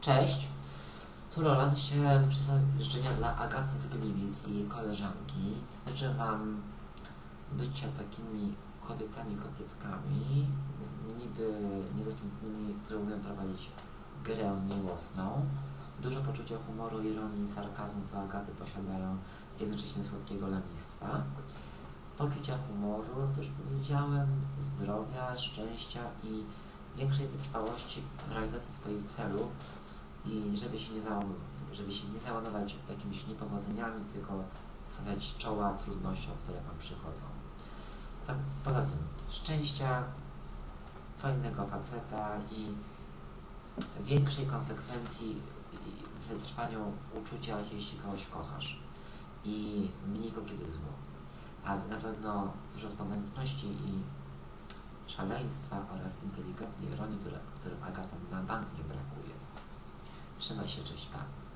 Cześć. Tu Roland. Chciałem przysłać życzenia dla Agaty z Gliwic i koleżanki. Życzę Wam bycia takimi kobietami, kobietkami, niby niedostępnymi, które umieją prowadzić grę miłosną. Dużo poczucia humoru, ironii i sarkazmu, co Agaty posiadają, jednocześnie słodkiego lenistwa. Poczucia humoru, jak już powiedziałem, zdrowia, szczęścia i większej wytrwałości w realizacji swoich celów i żeby się nie, załam, żeby się nie załamywać jakimiś niepowodzeniami, tylko stawiać czoła trudnościom, które Wam przychodzą. Tak, poza tym szczęścia, fajnego faceta i większej konsekwencji w wytrwaniu w uczuciach, jeśli kogoś kochasz i mniej kokietyzmu, a na pewno dużo spontaniczności i szaleństwa oraz inteligentnej ironii, które, którym Agatom na bank nie brakuje. Trzymaj się, cześć, pa.